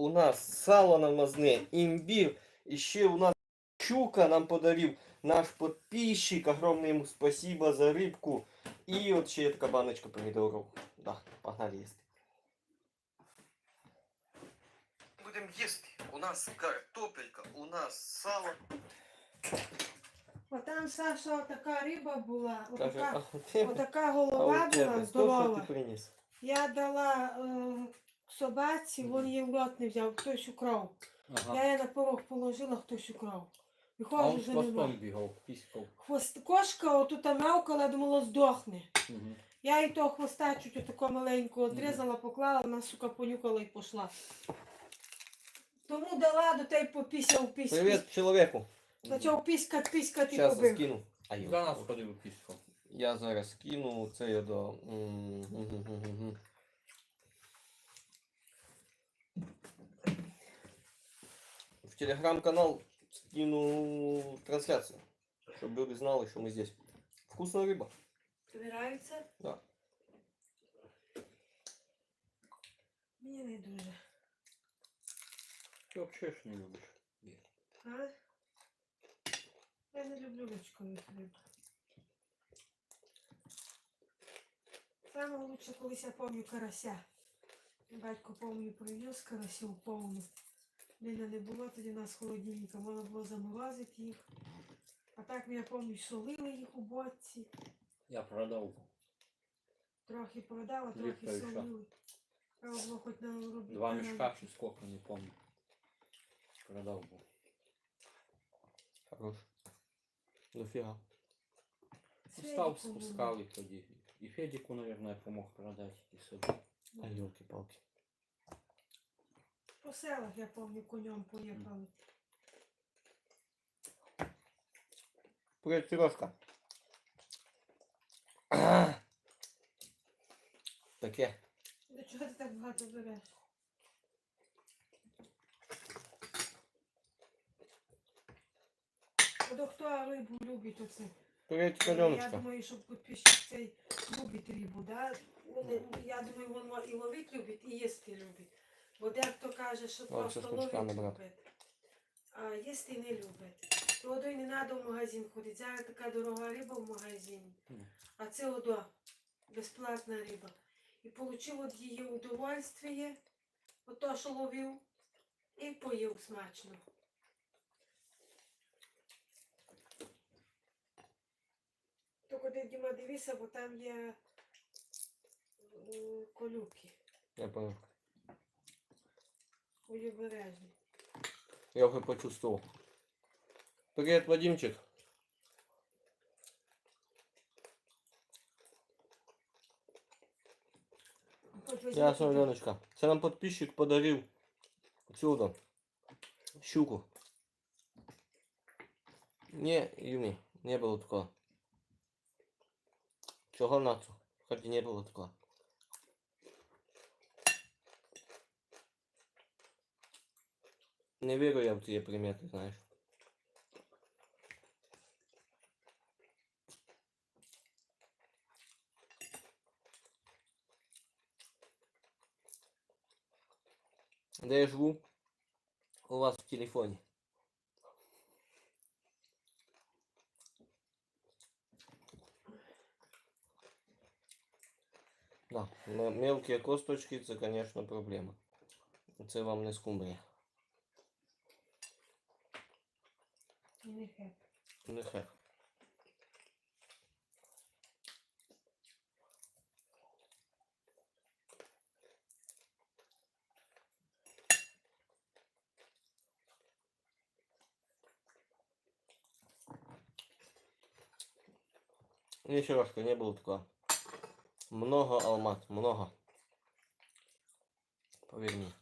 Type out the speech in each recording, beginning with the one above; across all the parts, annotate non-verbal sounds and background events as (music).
у нас сало намазне, імбір. І ще у нас щука нам подарив наш подписчик. Огромне йому спасибо за рибку. І от ще є така баночка помідорів. Да, погнали їсти. Будемо їсти. У нас картопелька, у нас сало. О, там, Саша, така риба була, отака, тебе, отака голова була здорова. Я дала е, собаці, він її в рот не взяв, хтось украв. Ага. Я її на порог положила, хтось украв. А Виходжу, он з вже хвостом бігав, піскав. Хвост... Кошка отут мявкала, думала, здохне. Угу. Я їй того хвоста чуть отако маленько одрізала, поклала, вона, сука, понюхала і пішла. Тому дала до tej попісяв піську. Привіт чоловіку. Почав піскати, піскати і Зараз побив. скину. А йо. За нас ходив піскав. Я зараз скину це до. м, гм, телеграм-канал скину трансляцію, щоб люди знали, що ми здесь. Вкусна риба. Тобі нравиться? Да. Мені не дуже. Ти взагалі ж не любиш. А? Я не люблю лучкових риб. Саме лучше, колись я пам'ятаю карася. Батько повний привіз карасів повну. Мене не було тоді в нас холодильника, можна було заморозити їх. А так я пам'ятаю, солили їх у бочці. Я продав. Трохи продала, трохи Ліпка і що? солили. Треба було хоч на робити. Два мішка чи скільки, не пам'ятаю. Продав був. Хорош. Дофіга. Став спускали тоді. І Федіку, мабуть, помог продати, і собі. А елки-палки. По селах, я пам'ятаю, конем поїхали. Привіт, Сережка. Таке. До чого ти так багато береш? От хто рибу любить оце. Привіт, Я Кальоночка. думаю, що підписчик цей любить рибу, да? Вони, я думаю, він і ловить любить, і їсти любить. Бо дехто каже, що просто ловить любить, а їсти не любить. То одой не треба в магазин ходити. Зараз така дорога риба в магазині. А це одо, безплатна риба. І отримав від її удовольствие, ото, що ловив, і поїв смачно. Тільки ти, Діма, дивися, бо там є колюки. Я понял. Будь обережний. Я уже почувствовал. Привет, Вадимчик. Ясно, туди. Це нам подписчик подарив отсюда щуку. Не, Юмі, не було такого. Чого нацу? Хоч і не було такого. Не вірю я в ці примети, знаєш. Де я живу? У вас в телефоне. Да, мелкие косточки, це, конечно, проблема. Це вам не скумбрія. І не. Нехай. Еще раз, не было такого. Много алмат, много. Поверь мне.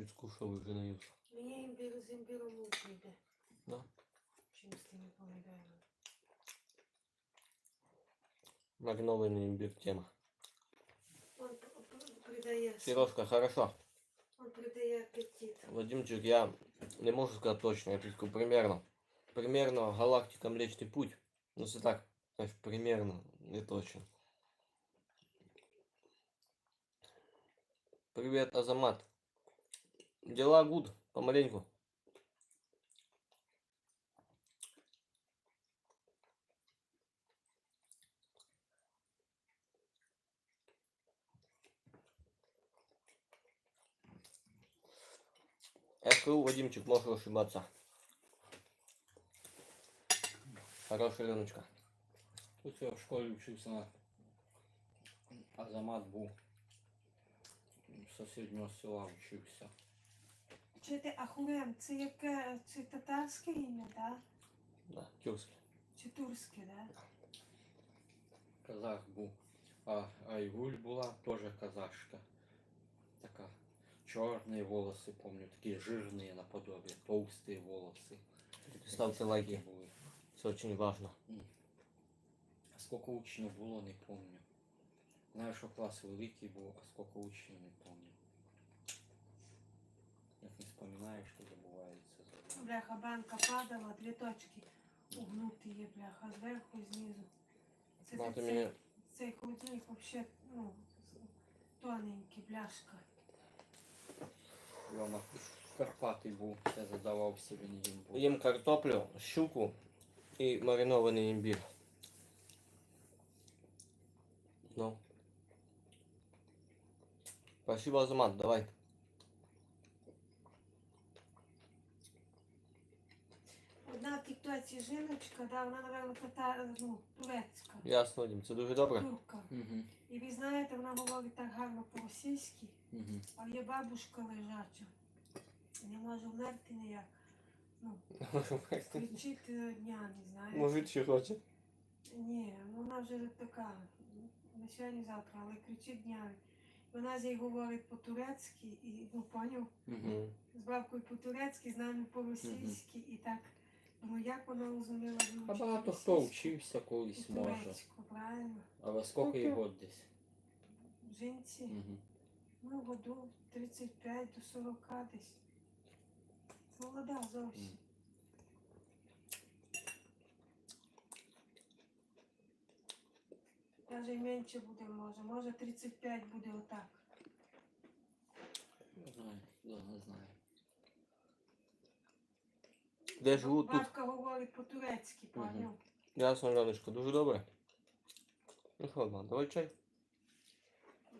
Чуть скушав і вже наївся. Мені імбір з імбіром лучше йде. Да. Чим з тими помідорами. Маринований імбір тема. Он п- п- придає, Сережка, хорошо. он придає апетит. Вадимчик, я не можу сказати точно, я тільки примерно. Примерно галактика Млечний Путь. Ну, це так, знаєш, примерно, не точно. Привет, Азамат. Дела гуд, помаленьку. Я скажу, Вадимчик, можешь ошибаться. Хорошая Леночка. Тут я в школі вчився на Азамат був. З сусіднього села вчився. Чуєте, Ахурем, це яке, це татарське ім'я, так? Да, тюркский. Чи турське, так? Казах був. А Айгуль була теж казашка. Така. Чорні волоси, помню, такі жирні наподобие, толсті волоси. Ставте лайки, були. це очень важно. А скільки учнів було, не помню. Знаю, що клас великий був, а скільки учнів не помню. Як не споминаєш, то забувається. Бляха, банка падала, дві точки угнуті є, бляха, зверху і знизу. Це, Мати цей, мені цей холодильник вообще, ну, тоненький, бляшка. Льома Карпатий був, я задавався, він їм був. їм картоплю, щуку і маринований імбір. Ну. Спасибо, Азамат, давай. В жіночка, да, вона, напевно, ну, турецька. Ясно, Дім, це дуже добре. Турка. Угу, І ви знаєте, вона говорить так гарно по-російськи, угу. а є бабушка лежача. Не може вмерти ніяк. Ну, кричить е, дня, не знаю. Мужик ще хоче. Ні, ну вона вже така, не сьогодні завтра, але кричить днями. Вона з нею говорить по-турецьки і ну поняв, Угу. З бабкою по-турецьки, з нами по-російськи і так. Ну як вона розуміла А вивчити багато хто російську вчився і колись може. турецьку, правильно? Але скільки їй год десь? Жінці, ну году 35 до 40 десь. Молода зовсім. Мгм. Даже й менше буде може, може 35 буде отак. Не знаю, я не знаю. Де живу тут? Бабка говорить по-турецьки, поняв? Ясно, Леночка, дуже добре. Ну що, Ладно, давай чай.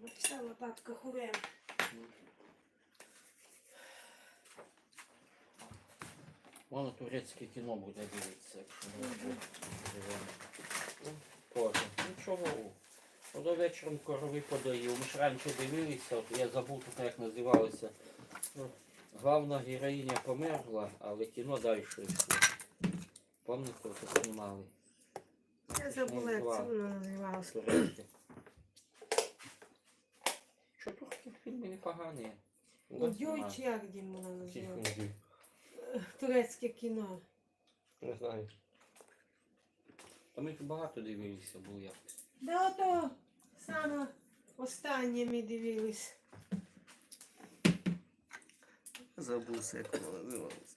Написала бабка Хурем. Воно турецьке кіно буде дивитися, якщо не буде. Позже. Нічого. Ну, до вечором корови подаю. Ми ж раніше дивилися, от я забув тут як називалося. Ну, Главна героїня померла, але кіно далі йшло. Пам'ятаєте, це знімали? Я забула, як це воно називалося. Що турецькі фільми непогані. Ой, чи як Дім не дій. Турецьке кіно. Не знаю. Та ми тут багато дивилися, були як. Да ото саме останнє ми дивились. Забувся, як воно називалося.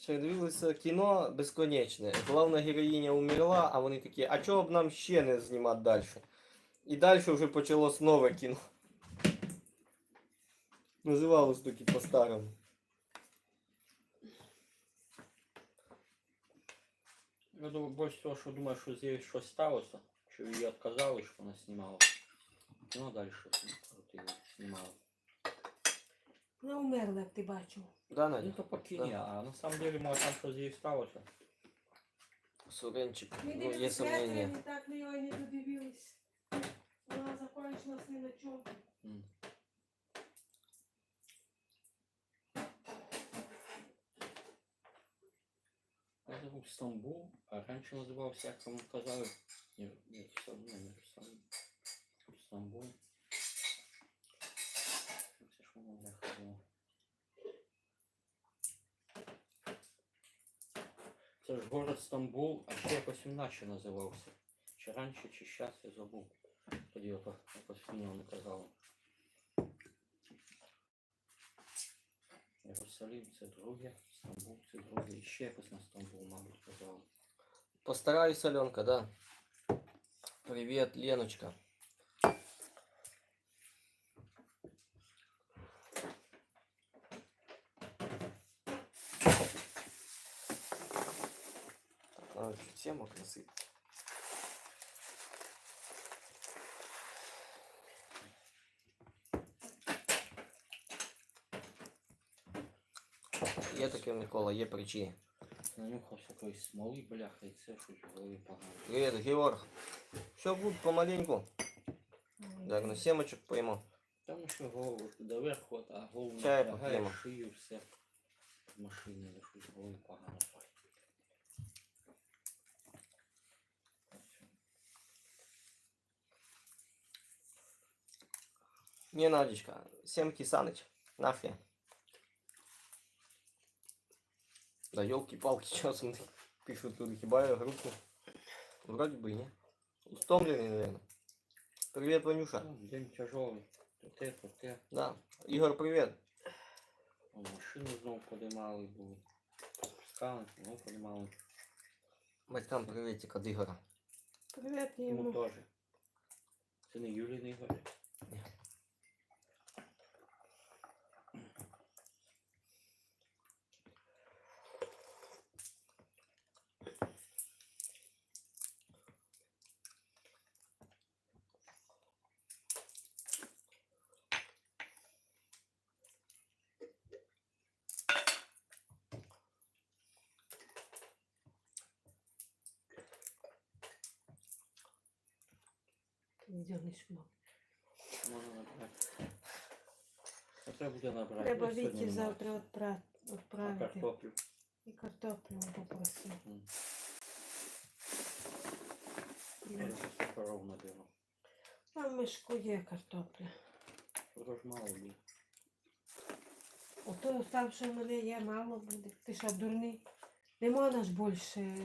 Ще дивилися кіно безконечне. Головна героїня умерла, а вони такі, а чого б нам ще не знімати далі? І далі вже почалось нове кіно. Називалось таки по-старому. Я думаю, більше того, що думаю, що з нею щось сталося, що її відказали, що вона знімала. Ну, далі щось крутила, знімала. Вона умерла, як ти бачив. Да, Ну, Надя? то по кіні, а на самом деле, може, там щось з нею сталося. Суренчик, Ми ну, є сомнення. ми так ми його і не додивились. Вона закончилась ні на чому. М. Я забув Стамбул, а раніше називався, як там казали, ні, ні, Стамбул, не Стамбул. Стамбул. город Стамбул, а ще якось іначе називався. Чи раніше, чи зараз, я забув. Тоді ото якось мені вони казали. Єрусалим це друге, Стамбул це друге. І ще якось на Стамбул, мабуть, казали. Постараюсь, Аленка, да. Привет, Леночка. Чуть тему насыпать. Є таке, Микола, є причини. Нанюхався якоїсь смоли, бляха, і це щось в голові погано. Привет, Георг. Все будет помаленьку. Так, на семечек пойму. Там ще голову доверху, от, а голову Чай шию, все. В щось в голові погано. Не, Надечка, Семки Саныч, нафиг. Да елки-палки, что смотри, (laughs) пишут тут хибая группу. Вроде бы и не. Устомленный, наверное. Привет, Ванюша. Ну, День тяжелый. То те, то те. Да. Игорь, привет. О, Машину знову подимали були. Пускали, знову подимали. Батькам приветик от Игора. Привіт Йому йому. теж. Це не Юлій не Ігор. Вдягнеш мав. Можна набрати. Ну, Треба буде набрати. Треба Віті завтра відпра- А відправити. картоплю. І картоплю попросив. М. І Я вже коров наберу. Там в мішку є картопля. Мало буде. Ото там, що в мене є, мало буде. Ти що, дурний? Не можна ж більше,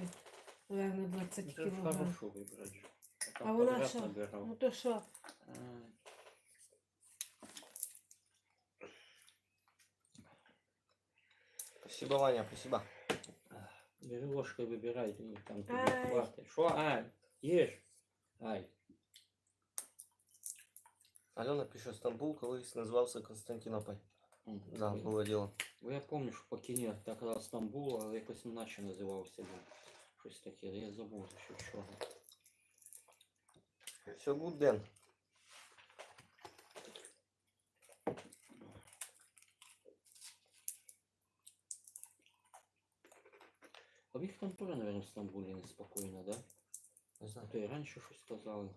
напевно, 20 Ну, Це ж кілограм. хорошо вибрати. А там вона подряд що? набирав. Ну то що? А, Спасибо, Ваня, спасибо. Бери ложкою вибирай, і там тобі Ай. хватить. Що, Ай? Їж? Ай. Алена пишет, Стамбул колись назывался Константинополь. М, Да, ой. было дело. Бо я пам'ятаю, що по кіні так казав Стамбул, але якось іначе називався був. Щось таке, я забув, що чого. Все good, Дэн. А в їх там теж, мабуть, в Стамбулі неспокійно, да? Не А знаю. то і раніше щось казали.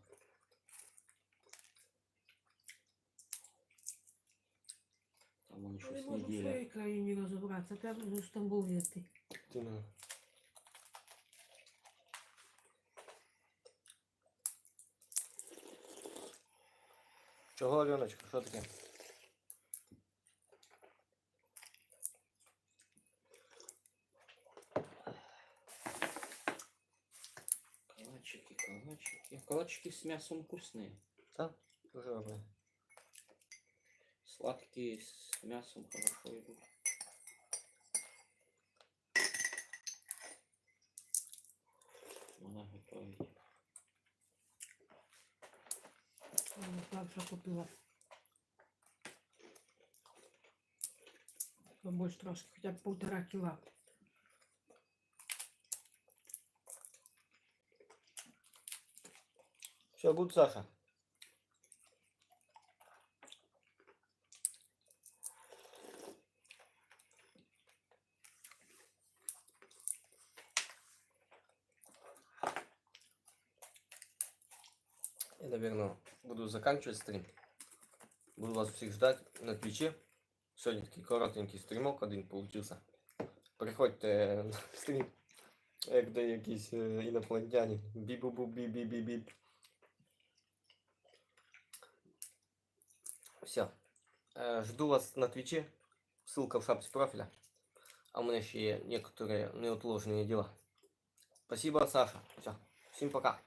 Там вони не щось можу в неділя. своїй країні розібратися. Треба в Стамбул їти. Именно. Чого, Аленочка, що таке? Калачики, калачики. Калачики с мясом вкусные. Дуже добре. Сладкие с мясом хорошо идут. Вона готовить. Що купила. Побольше трошки, хотя бы полтора кила. Все, гуд, Саша. заканчивать стрим. Буду вас всех ждать на твиче. Сегодня такий коротенький стрімок один получился. Приходьте на (laughs) стрім, як де якісь е, інопланетяни. Бі-бу-бу, бі-бі-бі-бі. Все. Жду вас на Твиче. Ссылка в шапке профиля. А у меня еще есть некоторые неотложные дела. Спасибо, Саша. Все. Всім пока.